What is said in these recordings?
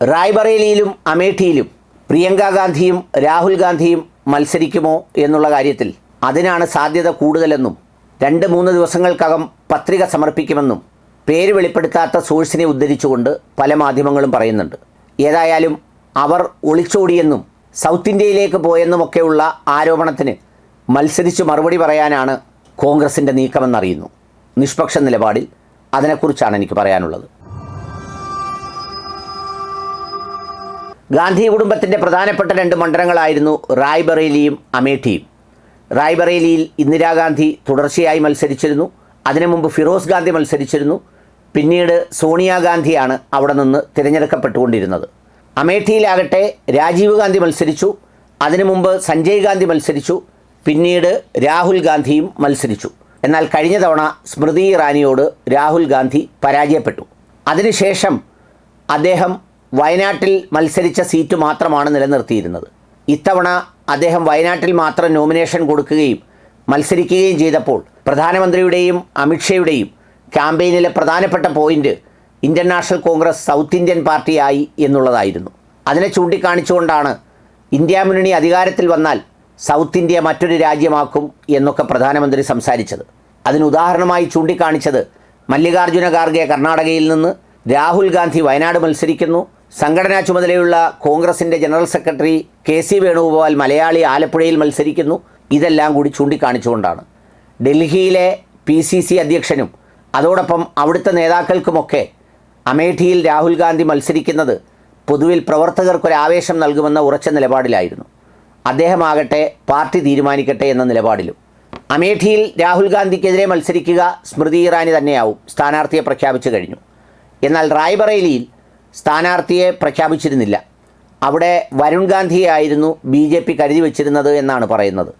റായ്ബറേലിയിലും അമേഠിയിലും പ്രിയങ്ക ഗാന്ധിയും രാഹുൽ ഗാന്ധിയും മത്സരിക്കുമോ എന്നുള്ള കാര്യത്തിൽ അതിനാണ് സാധ്യത കൂടുതലെന്നും രണ്ട് മൂന്ന് ദിവസങ്ങൾക്കകം പത്രിക സമർപ്പിക്കുമെന്നും പേര് വെളിപ്പെടുത്താത്ത സോഴ്സിനെ ഉദ്ധരിച്ചുകൊണ്ട് പല മാധ്യമങ്ങളും പറയുന്നുണ്ട്. ഏതായാലും അവർ ഒളിച്ചോടിയെന്നും സൗത്ത് ഇന്ത്യയിലേക്ക് പോയെന്നുമൊക്കെയുള്ള ആരോപണത്തിന് മത്സരിച്ച് മറുപടി പറയാനാണ് കോൺഗ്രസിന്റെ നീക്കമെന്നറിയുന്നു. നിഷ്പക്ഷ നിലപാടിൽ അതിനെക്കുറിച്ചാണ് എനിക്ക് പറയാനുള്ളത്. ഗാന്ധി കുടുംബത്തിന്റെ പ്രധാനപ്പെട്ട രണ്ട് മണ്ഡലങ്ങളായിരുന്നു റായ്ബറേലിയും അമേഠിയും. റായ്ബറേലിയിൽ ഇന്ദിരാഗാന്ധി തുടർച്ചയായി മത്സരിച്ചിരുന്നു. അതിനു മുമ്പ് ഫിറോസ് ഗാന്ധി മത്സരിച്ചിരുന്നു. പിന്നീട് സോണിയാഗാന്ധിയാണ് അവിടെ നിന്ന് തിരഞ്ഞെടുക്കപ്പെട്ടുകൊണ്ടിരുന്നത്. അമേഠിയിലാകട്ടെ രാജീവ് ഗാന്ധി മത്സരിച്ചു. അതിനു മുമ്പ് സഞ്ജയ് ഗാന്ധി മത്സരിച്ചു. പിന്നീട് രാഹുൽ ഗാന്ധിയും മത്സരിച്ചു. എന്നാൽ കഴിഞ്ഞ തവണ സ്മൃതി ഇറാനിയോട് രാഹുൽ ഗാന്ധി പരാജയപ്പെട്ടു. അതിനുശേഷം അദ്ദേഹം വയനാട്ടിൽ മത്സരിച്ച സീറ്റ് മാത്രമാണ് നിലനിർത്തിയിരുന്നത്. ഇത്തവണ അദ്ദേഹം വയനാട്ടിൽ മാത്രം നോമിനേഷൻ കൊടുക്കുകയും മത്സരിക്കുകയും ചെയ്തപ്പോൾ പ്രധാനമന്ത്രിയുടെയും അമിത്ഷയുടെയും ക്യാമ്പയിനിലെ പ്രധാനപ്പെട്ട point Indian National Congress south Indian പാർട്ടിയായി എന്നുള്ളതായിരുന്നു. അതിനെ ചൂണ്ടിക്കാണിച്ചുകൊണ്ടാണ് ഇന്ത്യ മുന്നണി അധികാരത്തിൽ വന്നാൽ സൗത്ത് ഇന്ത്യ മറ്റൊരു രാജ്യമാക്കും എന്നൊക്കെ പ്രധാനമന്ത്രി സംസാരിച്ചത്. അതിന് ഉദാഹരണമായി ചൂണ്ടിക്കാണിച്ചത് മല്ലികാർജുന ഖാർഗെ കർണാടകയിൽ നിന്ന് രാഹുൽ ഗാന്ധി വയനാട് മത്സരിക്കുന്നു. സംഘടനാ ചുമതലയുള്ള കോൺഗ്രസിന്റെ general secretary K C Venugopal Malayali ആലപ്പുഴയിൽ മത്സരിക്കുന്നു. ഇതെല്ലാം കൂടി ചൂണ്ടിക്കാണിച്ചുകൊണ്ടാണ്. ഡൽഹിയിലെ പി സി സി അധ്യക്ഷനും അതോടൊപ്പം അവിടുത്തെ നേതാക്കൾക്കുമൊക്കെ അമേഠിയിൽ രാഹുൽ ഗാന്ധി മത്സരിക്കുന്നത് പൊതുവിൽ പ്രവർത്തകർക്കൊരാവേശം നൽകുമെന്ന ഉറച്ച നിലപാടിലായിരുന്നു. അദ്ദേഹമാകട്ടെ പാർട്ടി തീരുമാനിക്കട്ടെ എന്ന നിലപാടിലും. അമേഠിയിൽ രാഹുൽ ഗാന്ധിക്കെതിരെ മത്സരിക്കുക സ്മൃതി ഇറാനി തന്നെയാവും. സ്ഥാനാർത്ഥിയെ പ്രഖ്യാപിച്ചു കഴിഞ്ഞു. എന്നാൽ റായ്ബറേലിയിൽ സ്ഥാനാർത്ഥിയെ പ്രഖ്യാപിച്ചിരുന്നില്ല. അവിടെ വരുൺ ഗാന്ധിയായിരുന്നു ബി ജെ പി കരുതി വച്ചിരുന്നത് എന്നാണ് പറയുന്നത്.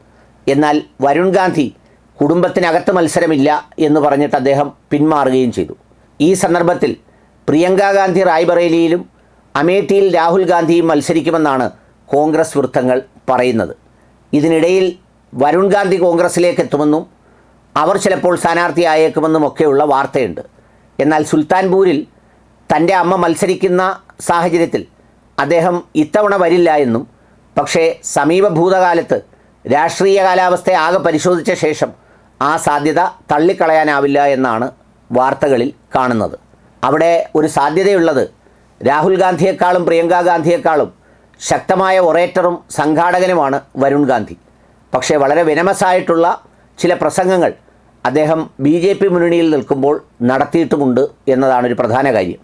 എന്നാൽ വരുൺ ഗാന്ധി കുടുംബത്തിനകത്ത് മത്സരമില്ല എന്ന് പറഞ്ഞിട്ട് അദ്ദേഹം പിന്മാറുകയും ചെയ്തു. ഈ സന്ദർഭത്തിൽ പ്രിയങ്ക ഗാന്ധി റായ്ബറേലിയിലും അമേഠിയിൽ രാഹുൽ ഗാന്ധിയും മത്സരിക്കുമെന്നാണ് കോൺഗ്രസ് വൃത്തങ്ങൾ പറയുന്നത്. ഇതിനിടയിൽ വരുൺ ഗാന്ധി കോൺഗ്രസിലേക്ക് എത്തുമെന്നും അവർ ചിലപ്പോൾ സ്ഥാനാർത്ഥിയായേക്കുമെന്നും ഒക്കെയുള്ള വാർത്തയുണ്ട്. എന്നാൽ സുൽത്താൻപൂരിൽ തന്റെ അമ്മ മത്സരിക്കുന്ന സാഹചര്യത്തിൽ അദ്ദേഹം ഇത്തവണ വരില്ല എന്നും പക്ഷേ സമീപ ഭൂതകാലത്ത് രാഷ്ട്രീയ കാലാവസ്ഥയെ ആകെ പരിശോധിച്ച ശേഷം ആ സാധ്യത തള്ളിക്കളയാനാവില്ല എന്നാണ് വാർത്തകളിൽ കാണുന്നത്. അവിടെ ഒരു സാധ്യതയുള്ളത് രാഹുൽ ഗാന്ധിയെക്കാളും പ്രിയങ്ക ഗാന്ധിയെക്കാളും ശക്തമായ ഒറേറ്ററും സംഘാടകനുമാണ് വരുൺ ഗാന്ധി. പക്ഷേ വളരെ വിനമസായിട്ടുള്ള ചില പ്രസംഗങ്ങൾ അദ്ദേഹം ബി ജെ പി മുന്നണിയിൽ നിൽക്കുമ്പോൾ നടത്തിയിട്ടുമുണ്ട് എന്നതാണ് ഒരു പ്രധാന കാര്യം.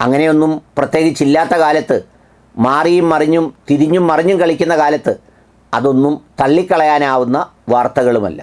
അങ്ങനെയൊന്നും പ്രത്യേകിച്ചില്ലാത്ത കാലത്ത് മാറിയും മറിഞ്ഞും തിരിഞ്ഞും മറിഞ്ഞും കളിക്കുന്ന കാലത്ത് അതൊന്നും തള്ളിക്കളയാനാവുന്ന വാർത്തകളുമല്ല.